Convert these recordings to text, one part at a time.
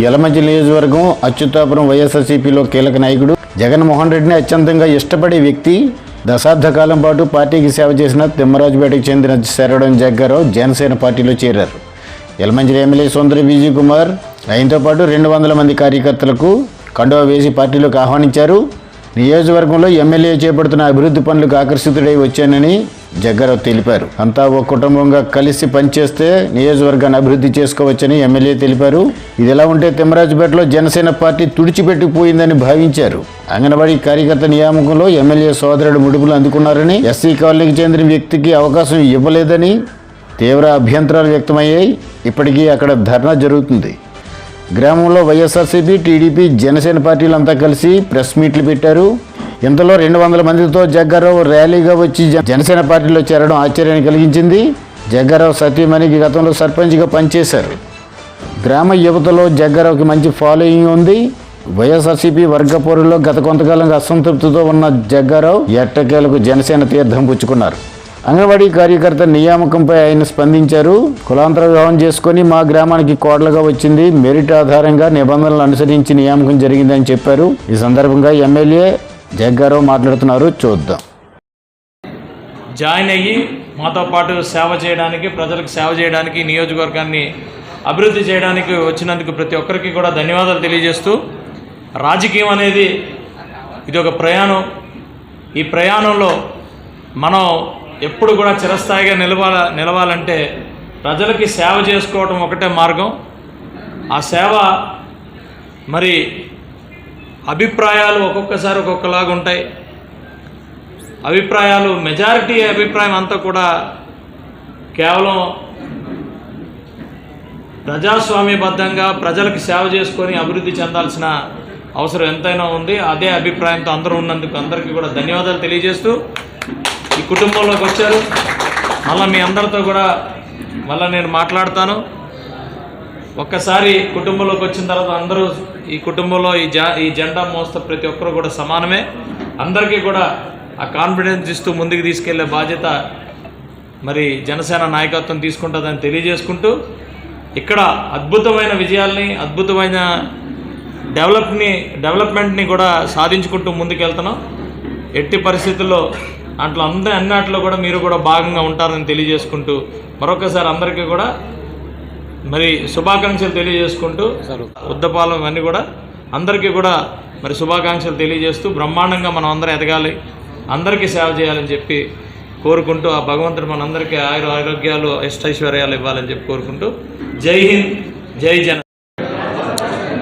యలమంచి నియోజకవర్గం అచ్యుతాపురం వైఎస్ఆర్సీపీలో కీలక నాయకుడు జగన్మోహన్ రెడ్డిని అత్యంతంగా ఇష్టపడే వ్యక్తి. దశాబ్ద కాలం పాటు పార్టీకి సేవ చేసిన తిమ్మరాజుపేటకు చెందిన శరవడం జగ్గారావు జనసేన పార్టీలో చేరారు. యలమంచి ఎమ్మెల్యే సుందరి విజయ్ కుమార్ ఆయనతో పాటు రెండు వందల మంది కార్యకర్తలకు కండువా వేసి పార్టీలోకి ఆహ్వానించారు. నియోజకవర్గంలో ఎమ్మెల్యే చేపడుతున్న అభివృద్ధి పనులకు ఆకర్షితుడై వచ్చానని జగ్గారావు తెలిపారు. అంతా ఒక కుటుంబంగా కలిసి పనిచేస్తే నియోజకవర్గాన్ని అభివృద్ధి చేసుకోవచ్చని ఎమ్మెల్యే తెలిపారు. ఇదిలా ఉంటే తిమ్మరాజుపేటలో జనసేన పార్టీ తుడిచిపెట్టిపోయిందని భావించారు. అంగన్వాడీ కార్యకర్త నియామకంలో ఎమ్మెల్యే సోదరుడు ముడుపులు అందుకున్నారని ఎస్సీ కాలనీకి చెందిన వ్యక్తికి అవకాశం ఇవ్వలేదని తీవ్ర అభ్యంతరాలు వ్యక్తమయ్యాయి. ఇప్పటికీ అక్కడ ధర్నా జరుగుతుంది. గ్రామంలో వైఎస్ఆర్సీపీ టీడీపీ జనసేన పార్టీలంతా కలిసి ప్రెస్ మీట్లు పెట్టారు. ఇంతలో రెండు వందల మందితో జగ్గారావు ర్యాలీగా వచ్చి జనసేన పార్టీలో చేరడం ఆశ్చర్యాన్ని కలిగించింది. జగ్గారావు సత్యమణికి గతంలో సర్పంచ్గా పనిచేశారు. గ్రామ యువతలో జగ్గారావుకి మంచి ఫాలోయింగ్ ఉంది. వైఎస్ఆర్సీపీ వర్గ పోరులో గత కొంతకాలంగా అసంతృప్తితో ఉన్న జగ్గారావు ఎట్టకేలకు జనసేన తీర్థం పుచ్చుకున్నారు. అంగన్వాడీ కార్యకర్త నియామకంపై ఆయన స్పందించారు. కులాంతర వివాహం చేసుకొని మా గ్రామానికి కోడలుగా వచ్చింది. మెరిట్ ఆధారంగా నిబంధనలు అనుసరించి నియామకం జరిగిందని చెప్పారు. ఈ సందర్భంగా ఎమ్మెల్యే జగ్గారావు మాట్లాడుతున్నారు. చూద్దాం. జాయిన్ అయ్యి మాతో పాటు సేవ చేయడానికి ప్రజలకు సేవ చేయడానికి నియోజకవర్గాన్ని అభివృద్ధి చేయడానికి వచ్చినందుకు ప్రతి ఒక్కరికి కూడా ధన్యవాదాలు తెలియజేస్తూ రాజకీయం అనేది ఇది ఒక ప్రయాణం. ఈ ప్రయాణంలో మనం ఎప్పుడు కూడా చిరస్థాయిగా నిలవాల నిలవాలంటే ప్రజలకి సేవ చేసుకోవటం ఒకటే మార్గం. ఆ సేవ మరి అభిప్రాయాలు ఒక్కొక్కసారి ఒక్కొక్కలాగా ఉంటాయి. అభిప్రాయాలు మెజారిటీ అభిప్రాయం అంతా కూడా కేవలం ప్రజాస్వామ్యబద్ధంగా ప్రజలకు సేవ చేసుకొని అభివృద్ధి చెందాల్సిన అవసరం ఎంతైనా ఉంది. అదే అభిప్రాయంతో అందరూ ఉన్నందుకు అందరికీ కూడా ధన్యవాదాలు తెలియజేస్తూ ఈ కుటుంబంలోకి వచ్చారు. మళ్ళీ మీ అందరితో కూడా మళ్ళీ నేను మాట్లాడతాను. ఒక్కసారి కుటుంబంలోకి వచ్చిన తర్వాత అందరూ ఈ కుటుంబంలో ఈ జా ఈ జెండా మోస్త ప్రతి ఒక్కరు కూడా సమానమే. అందరికీ కూడా ఆ కాన్ఫిడెన్స్ ఇస్తూ ముందుకు తీసుకెళ్ళే బాధ్యత మరి జనసేన నాయకత్వం తీసుకుంటుందని తెలియజేసుకుంటూ ఇక్కడ అద్భుతమైన విజయాల్ని అద్భుతమైన డెవలప్ని డెవలప్మెంట్ని కూడా సాధించుకుంటూ ముందుకెళ్తున్నాం. ఎట్టి పరిస్థితుల్లో అట్లా అందరి అన్నిట్లో కూడా మీరు కూడా భాగంగా ఉంటారని తెలియజేసుకుంటూ మరొకసారి అందరికీ కూడా మరి శుభాకాంక్షలు తెలియజేసుకుంటూ ఉద్దపాలెం ఇవన్నీ కూడా అందరికీ కూడా మరి శుభాకాంక్షలు తెలియజేస్తూ బ్రహ్మాండంగా మనం అందరం ఎదగాలి అందరికీ సేవ చేయాలని చెప్పి కోరుకుంటూ ఆ భగవంతుడు మనందరికీ ఆయుర ఆరోగ్యాలు అష్టైశ్వర్యాలు ఇవ్వాలని చెప్పి కోరుకుంటూ జై హింద్ జై జన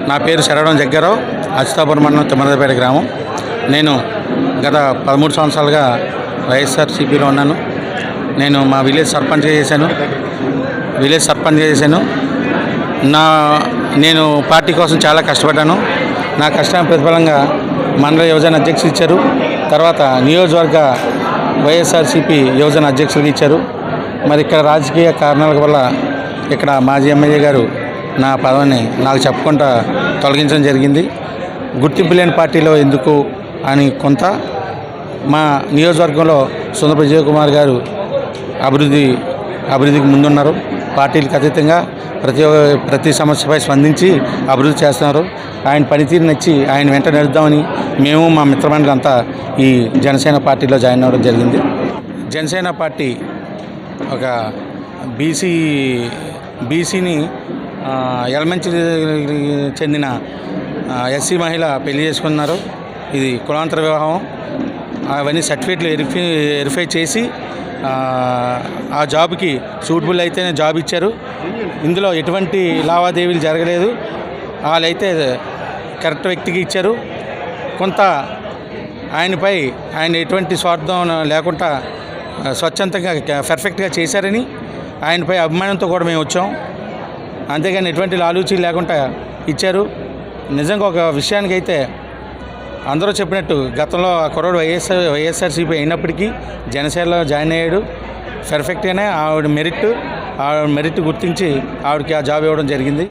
నా పేరు శరవణం జగ్గారావు అచ్యుతాపురం మండలం తిమ్మరదపేట గ్రామం. నేను గత పదమూడు సంవత్సరాలుగా వైఎస్ఆర్సీపీలో ఉన్నాను. నేను మా విలేజ్ సర్పంచ్గా చేశాను. విలేజ్ సర్పంచ్గా చేశాను. నా నేను పార్టీ కోసం చాలా కష్టపడ్డాను. నా కష్టం ప్రతిఫలంగా మండల యువజన అధ్యక్షులు ఇచ్చారు. తర్వాత నియోజకవర్గ వైఎస్ఆర్సీపీ యువజన అధ్యక్షులకు ఇచ్చారు. మరి ఇక్కడ రాజకీయ కారణాల వల్ల ఇక్కడ మాజీ ఎమ్మెల్యే గారు నా పదవిని నాకు చెప్పకుండా తొలగించడం జరిగింది. గుర్తింపు లేని పార్టీలో ఎందుకు అని కొంత మా నియోజకవర్గంలో సుందర విజయ్ కుమార్ గారు అభివృద్ధి అభివృద్ధికి ముందున్నారు. పార్టీలకు అతీతంగా ప్రతి ప్రతి సమస్యపై స్పందించి అభివృద్ధి చేస్తున్నారు. ఆయన పనితీరు నచ్చి ఆయన వెంట నడుద్దామని మేము మా మిత్రమండలి అంతా ఈ జనసేన పార్టీలో జాయిన్ అవ్వడం జరిగింది. జనసేన పార్టీ ఒక బీసీ బీసీని ఎలమంచి చెందిన ఎస్సీ మహిళ పెళ్ళి చేసుకున్నారు. ఇది కులాంతర వివాహం. అవన్నీ సర్టిఫికేట్లు వెరిఫై వెరిఫై చేసి ఆ, జాబ్కి సూటబుల్ అయితేనే జాబ్ ఇచ్చారు. ఇందులో ఎటువంటి లావాదేవీలు జరగలేదు. వాళ్ళైతే కరెక్ట్ వ్యక్తికి ఇచ్చారు. కొంత ఆయనపై ఆయన ఎటువంటి స్వార్థం లేకుండా స్వచ్ఛంతంగా స్వచ్ఛందంగా పర్ఫెక్ట్గా చేశారని ఆయనపై అభిమానంతో కూడా మేము వచ్చాం. అంతేగాని ఎటువంటి లాలూచీ లేకుండా ఇచ్చారు. నిజంగా ఒక విషయానికైతే అందరూ చెప్పినట్టు గతంలో ఆ కుర్రోడు వైఎస్ఆర్ వైఎస్ఆర్సీపీ అయినప్పటికీ జనసేనలో జాయిన్ అయ్యాడు. పర్ఫెక్ట్గానే ఆవిడ మెరిట్ ఆవిడ మెరిట్ గుర్తించి ఆవిడకి ఆ జాబ్ ఇవ్వడం జరిగింది.